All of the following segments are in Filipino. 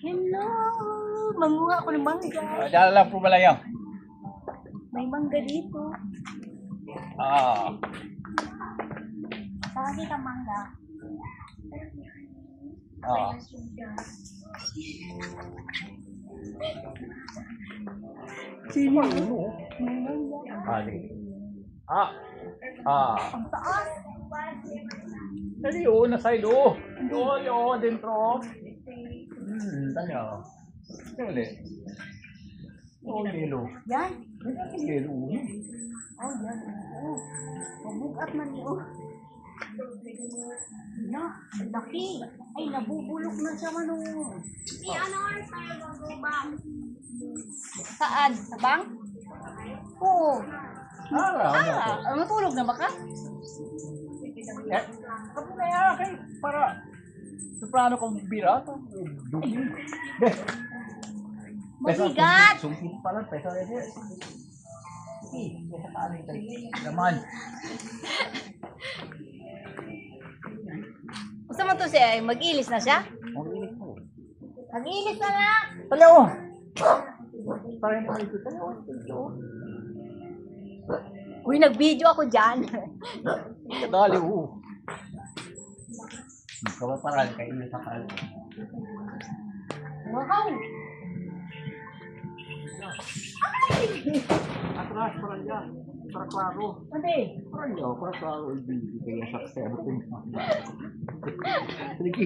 Hello! Manguha ako ng mangga. Uh, Diyan lang po pala. May mangga dito. Ah. Saan kita mangga? Ah. Sino? Ali. Ah. Ah. Ang taas. Dali oh, na side oh. Doon oh, dentro. Hmm, tanya. Dali. Oh, yelo. Yan. Yelo. Oh, yan. Oh. Mabugat man niyo. Na, ang laki. Ay, nabubulok na siya man oh. Saan? Sa bang? Oo. Ah, ano to? Ah, matulog na ba ka? Eh, kamu na yan kay para soprano kong bira. Dugi. Beh. Mabigat. Sungkit pala, pesa rin eh. Sige, pesa ka alin tayo. Naman. Gusto mo to siya? Mag-ilis na siya? Ang ilis mo. Mag-ilis na nga. Tala oh. Parang naman ito. Tala oh. Uy, nag-video ako dyan. Kadali oh. Kawa parang kay ilis sa kal. wow. Atras parang yan. Para klaro. Ate, Parang yaw, para klaro. Hindi kaya sakse. Ano kung Sige.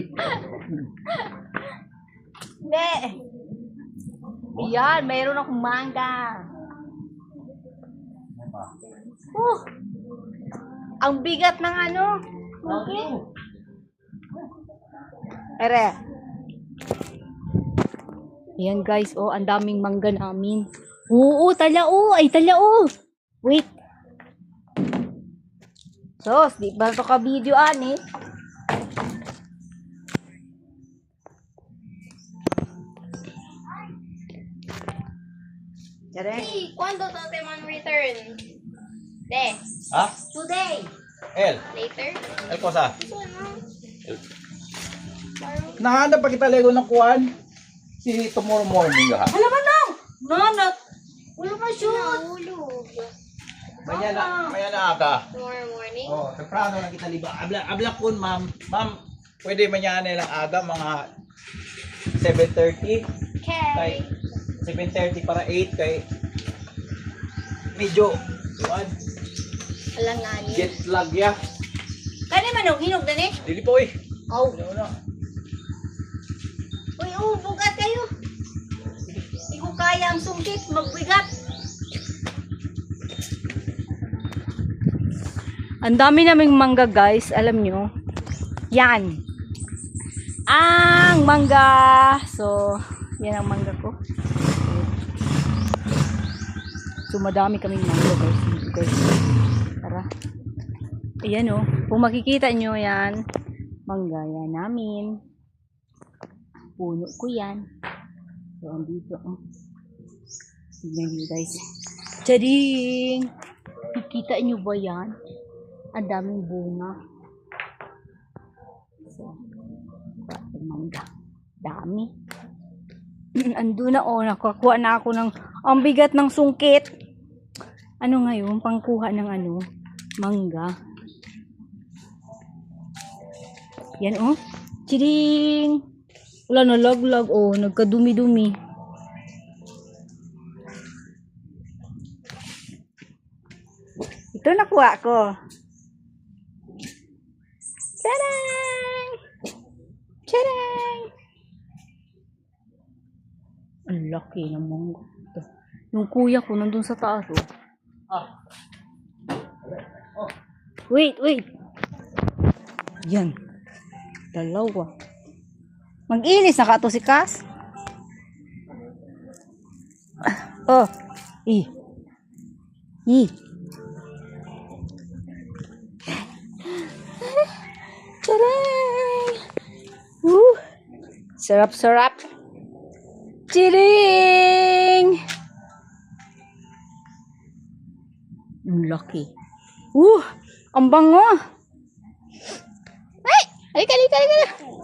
hindi. Yan, mayroon akong mangga. Oh, ang bigat ng ano. Okay. Ere. Yan guys, oh, ang daming mangga namin. Oo, talao. Ay, talao. Wait. Sos, di ba ito ka video ani? Tere. Hey, ¿cuándo man return? De. Ha? Today. El. Later. El cosa. Ito ano? Nahanap pa kita Lego ng kuwan. Si tomorrow morning ha. Alam mo na! Nanat! Wala pa shoot! Nahulog. Mayana, mayana aga. Tomorrow morning. Oh, temprano na kita liba. Abla, abla kun, ma'am. Ma'am, pwede manyana lang aga mga 7:30 kay Okay. 7:30 para 8 kay medyo kuwan, Alanganin. jet lag ya. Kani man oh, hinog na ni? Dili po eh. Oh. Ano na? Oh, bugat kayo. Hindi ko kaya ang sungkit, magbigat. Ang dami naming mangga guys, alam nyo. Yan. Ang mangga. So, yan ang mangga ko. So, madami kaming mangga guys. Guys. Tara. Ayan oh. Kung makikita nyo yan, mangga yan namin. Puno ko yan. So, andito. Oh. Tignan nyo guys. Tading! Kikita nyo ba yan? Ang daming bunga. So, ang mangga. Dami. Ando na oh, nakakuha na ako ng ang bigat ng sungkit. Ano ngayon? Pangkuha ng ano? Mangga. Yan oh. Chiding! Wala na laglag oh, nagkadumi-dumi. Ito nakuha ko. Tadang! Tadang! Ang laki ng mangga. Ito. Yung kuya ko nandun sa taas oh. Ah. Wait, wait. Yan. Dalawa. Mag-inis na ka to si Cass. Oh. I. I. Charay! Woo! Sarap-sarap. Chiring! Ang laki. Uh! Ang bango! Ay! Halika, halika, halika!